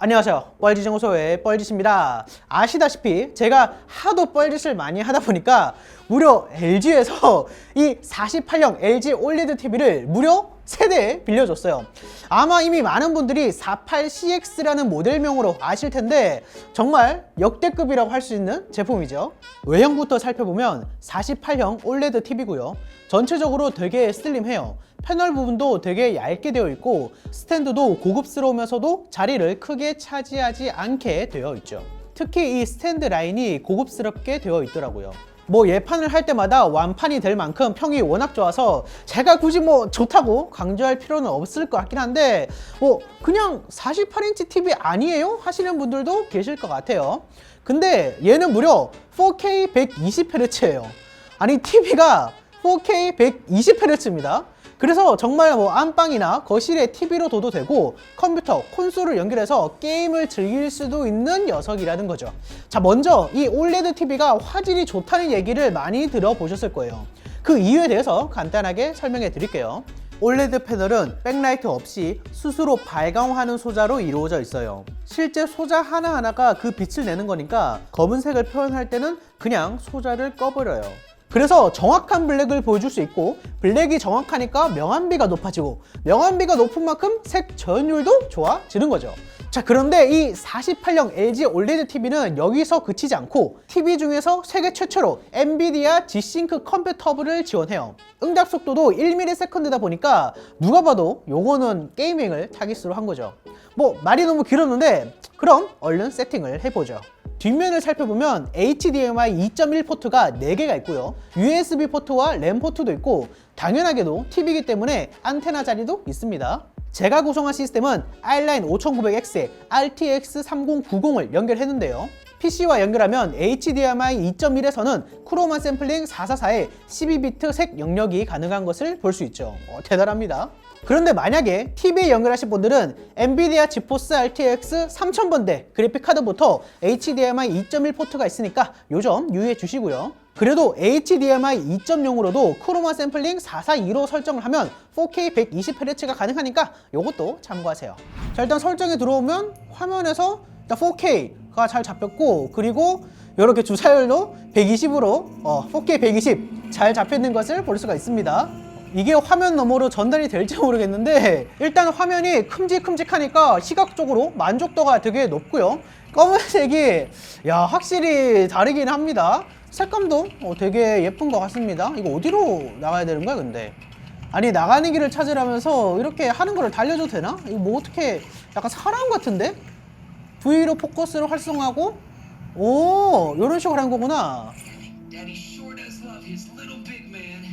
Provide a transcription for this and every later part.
안녕하세요. 뻘지정소의 뻘짓입니다. 아시다시피 제가 하도 뻘짓을 많이 하다 보니까 무려 LG에서 이 48형 LG OLED TV를 무려 세대에 빌려줬어요. 아마 이미 많은 분들이 48CX라는 모델명으로 아실 텐데 정말 역대급이라고 할 수 있는 제품이죠. 외형부터 살펴보면 48형 OLED TV고요. 전체적으로 되게 슬림해요. 패널 부분도 되게 얇게 되어 있고 스탠드도 고급스러우면서도 자리를 크게 차지하지 않게 되어 있죠. 특히 이 스탠드 라인이 고급스럽게 되어 있더라고요. 뭐 예판을 할 때마다 완판이 될 만큼 평이 워낙 좋아서 제가 굳이 뭐 좋다고 강조할 필요는 없을 것 같긴 한데 뭐 그냥 48인치 TV 아니에요? 하시는 분들도 계실 것 같아요. 근데 얘는 무려 4K 120Hz예요. 아니 TV가 4K 120Hz입니다. 그래서 정말 뭐 안방이나 거실에 TV로 둬도 되고 컴퓨터, 콘솔을 연결해서 게임을 즐길 수도 있는 녀석이라는 거죠. 자, 먼저 이 OLED TV가 화질이 좋다는 얘기를 많이 들어보셨을 거예요. 그 이유에 대해서 간단하게 설명해 드릴게요. OLED 패널은 백라이트 없이 스스로 발광하는 소자로 이루어져 있어요. 실제 소자 하나하나가 그 빛을 내는 거니까 검은색을 표현할 때는 그냥 소자를 꺼버려요. 그래서 정확한 블랙을 보여줄 수 있고 블랙이 정확하니까 명암비가 높아지고 명암비가 높은 만큼 색 전율도 좋아지는 거죠. 자 그런데 이 48형 LG OLED TV는 여기서 그치지 않고 TV 중에서 세계 최초로 엔비디아 G-Sync 컴퓨터 탑을 지원해요. 응답 속도도 1ms다 보니까 누가 봐도 요거는 게이밍을 타깃으로 한 거죠. 뭐 말이 너무 길었는데 그럼 얼른 세팅을 해보죠. 뒷면을 살펴보면 HDMI 2.1 포트가 4개가 있고요. USB 포트와 램 포트도 있고 당연하게도 TV이기 때문에 안테나 자리도 있습니다. 제가 구성한 시스템은 i-line 5900X에 RTX 3090을 연결했는데요. PC와 연결하면 HDMI 2.1에서는 크로마 샘플링 444에 12비트 색 영역이 가능한 것을 볼 수 있죠. 어, 대단합니다. 그런데 만약에 TV에 연결하실 분들은 엔비디아 지포스 RTX 3000번대 그래픽카드부터 HDMI 2.1 포트가 있으니까 요점 유의해 주시고요. 그래도 HDMI 2.0으로도 크로마 샘플링 442로 설정을 하면 4K 120Hz가 가능하니까 요것도 참고하세요. 자 일단 설정에 들어오면 화면에서 4K가 잘 잡혔고 그리고 이렇게 주사율도 120으로 어, 4K 120 잘 잡혀있는 것을 볼 수가 있습니다. 이게 화면 너머로 전달이 될지 모르겠는데 일단 화면이 큼직큼직하니까 시각적으로 만족도가 되게 높고요. 검은색이 야 확실히 다르긴 합니다. 색감도 어, 되게 예쁜 것 같습니다. 이거 어디로 나가야 되는 거야 근데? 아니 나가는 길을 찾으라면서 이렇게 하는 거를 달려줘도 되나? 이거 뭐 어떻게 약간 사람 같은데? V로 포커스를 활성화하고 오 이런 식으로 하는 거구나. Daddy sure does love his little big man.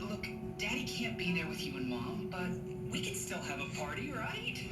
Look, Daddy can't be there with you and Mom, but we can still have a party, right?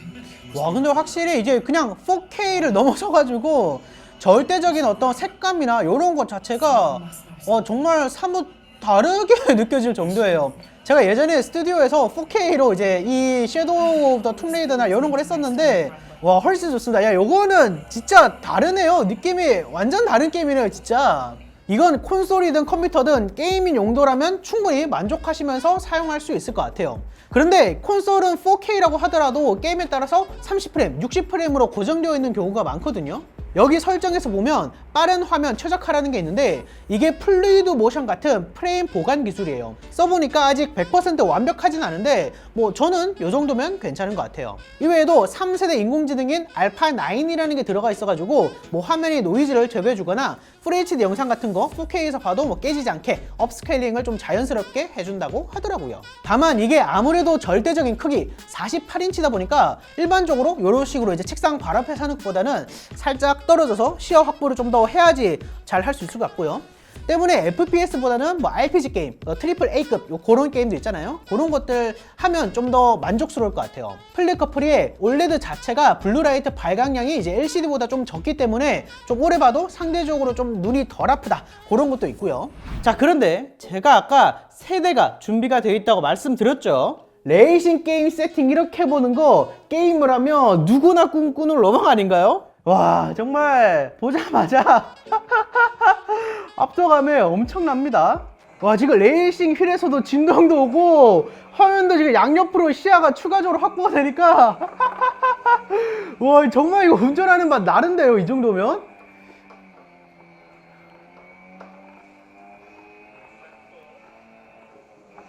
와 근데 확실히 이제 그냥 4K를 넘어서가지고 절대적인 어떤 색감이나 이런 것 자체가 어, 정말 사뭇 다르게 느껴질 정도예요. 제가 예전에 스튜디오에서 4K로 이제 이 섀도우 오브 더 툼레이더나 이런 걸 했었는데 와 훨씬 좋습니다. 야 요거는 진짜 다르네요. 느낌이 완전 다른 게임이네요, 진짜. 이건 콘솔이든 컴퓨터든 게이밍 용도라면 충분히 만족하시면서 사용할 수 있을 것 같아요. 그런데 콘솔은 4K라고 하더라도 게임에 따라서 30프레임, 60프레임으로 고정되어 있는 경우가 많거든요. 여기 설정에서 보면 빠른 화면 최적화라는 게 있는데 이게 플루이드 모션 같은 프레임 보관 기술이에요. 써보니까 아직 100% 완벽하진 않은데 뭐 저는 이 정도면 괜찮은 것 같아요. 이외에도 3세대 인공지능인 알파9이라는 게 들어가 있어가지고 뭐 화면이 노이즈를 제거해주거나 FHD 영상 같은 거 4K에서 봐도 뭐 깨지지 않게 업스케일링을 좀 자연스럽게 해준다고 하더라고요. 다만 이게 아무래도 절대적인 크기 48인치다 보니까 일반적으로 이런 식으로 이제 책상 발 앞에 사는 것보다는 살짝 떨어져서 시야 확보를 좀 더 해야지 잘 할 수 있을 것 같고요. 때문에 FPS보다는 뭐 RPG 게임, 어, 트리플 A급 요 그런 게임도 있잖아요. 그런 것들 하면 좀 더 만족스러울 것 같아요. 플리커프리의 OLED 자체가 블루라이트 발광량이 이제 LCD보다 좀 적기 때문에 좀 오래 봐도 상대적으로 좀 눈이 덜 아프다. 그런 것도 있고요. 자, 그런데 제가 아까 세대가 준비가 되어 있다고 말씀드렸죠. 레이싱 게임 세팅 이렇게 보는 거 게임을 하면 누구나 꿈꾸는 로망 아닌가요? 와 정말 보자마자 앞서감이 엄청납니다. 와 지금 레이싱 휠에서도 진동도 오고 화면도 지금 양옆으로 시야가 추가적으로 확보가 되니까 와 정말 이거 운전하는 맛 나른데요 이 정도면?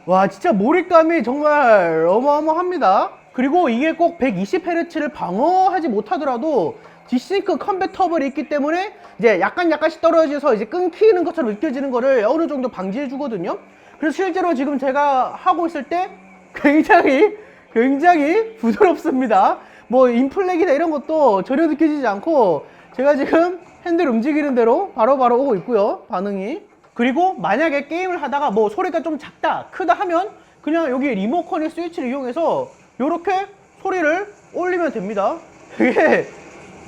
와 진짜 몰입감이 정말 어마어마합니다 그리고 이게 꼭 120Hz를 방어하지 못하더라도 디싱크 컨베터블이 있기 때문에 이제 약간 약간씩 떨어져서 이제 끊기는 것처럼 느껴지는 거를 어느 정도 방지해 주거든요. 그래서 실제로 지금 제가 하고 있을 때 굉장히 굉장히 부드럽습니다. 뭐 인플렉이나 이런 것도 전혀 느껴지지 않고 제가 지금 핸들 움직이는 대로 바로바로 오고 있고요 반응이. 그리고 만약에 게임을 하다가 뭐 소리가 좀 작다 크다 하면 그냥 여기 리모컨의 스위치를 이용해서 이렇게 소리를 올리면 됩니다. 이게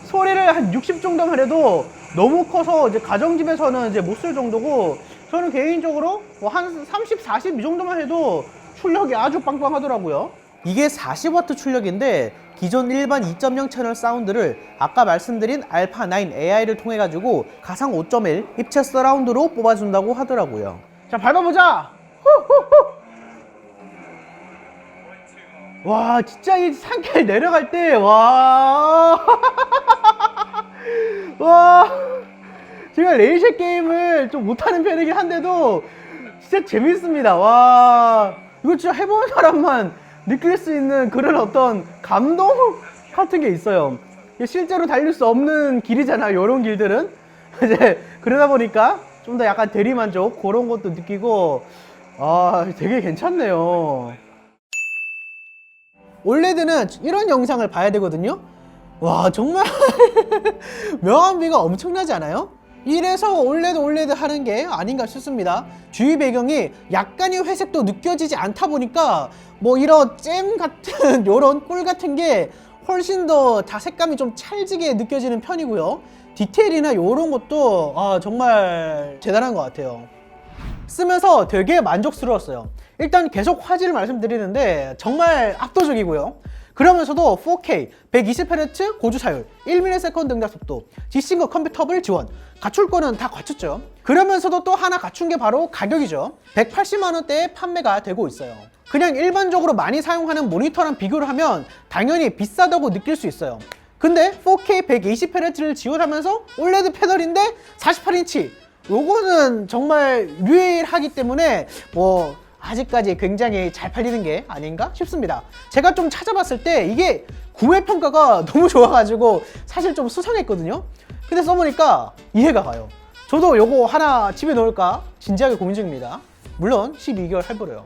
소리를 한 60 정도만 해도 너무 커서 이제 가정집에서는 이제 못 쓸 정도고 저는 개인적으로 뭐 한 30, 40 이 정도만 해도 출력이 아주 빵빵하더라고요. 이게 40W 출력인데 기존 일반 2.0 채널 사운드를 아까 말씀드린 알파 9 AI를 통해 가지고 가상 5.1 입체 서라운드로 뽑아준다고 하더라고요. 자 밟아보자. 후후후. 와 진짜 이 산길 내려갈 때 와. 와. 제가 레이저 게임을 좀 못하는 편이긴 한데도 진짜 재밌습니다. 와. 이거 진짜 해본 사람만 느낄 수 있는 그런 어떤 감동 같은 게 있어요. 실제로 달릴 수 없는 길이잖아요. 이런 길들은. 이제 그러다 보니까 좀 더 약간 대리만족 그런 것도 느끼고 아 되게 괜찮네요. 올레드는 이런 영상을 봐야 되거든요. 와 정말 명암비가 엄청나지 않아요? 이래서 올레드 올레드 하는 게 아닌가 싶습니다. 주위 배경이 약간의 회색도 느껴지지 않다 보니까 뭐 이런 잼 같은 요런 꿀 같은 게 훨씬 더 자색감이 좀 찰지게 느껴지는 편이고요. 디테일이나 요런 것도 아, 정말 대단한 것 같아요. 쓰면서 되게 만족스러웠어요. 일단 계속 화질을 말씀드리는데 정말 압도적이고요. 그러면서도 4K, 120Hz 고주 사율, 1ms 응답 속도, G싱글 컴퓨터블 지원, 갖출 거는 다 갖췄죠. 그러면서도 또 하나 갖춘 게 바로 가격이죠. 180만 원대에 판매가 되고 있어요. 그냥 일반적으로 많이 사용하는 모니터랑 비교를 하면 당연히 비싸다고 느낄 수 있어요. 근데 4K 120Hz를 지원하면서 OLED 패널인데 48인치 요거는 정말 유일하기 때문에 뭐 아직까지 굉장히 잘 팔리는 게 아닌가 싶습니다. 제가 좀 찾아봤을 때 이게 구매 평가가 너무 좋아가지고 사실 좀 수상했거든요. 근데 써보니까 이해가 가요. 저도 요거 하나 집에 넣을까 진지하게 고민 중입니다. 물론 12개월 할부로요.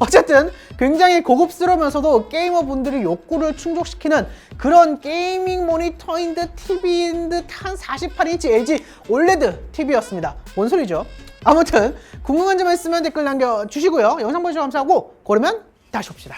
어쨌든 굉장히 고급스러우면서도 게이머분들이 욕구를 충족시키는 그런 게이밍 모니터인 듯 TV인 듯 한 48인치 LG OLED TV였습니다. 뭔 소리죠? 아무튼 궁금한 점 있으면 댓글 남겨주시고요. 영상 보시고 감사하고 고르면 다시 옵시다.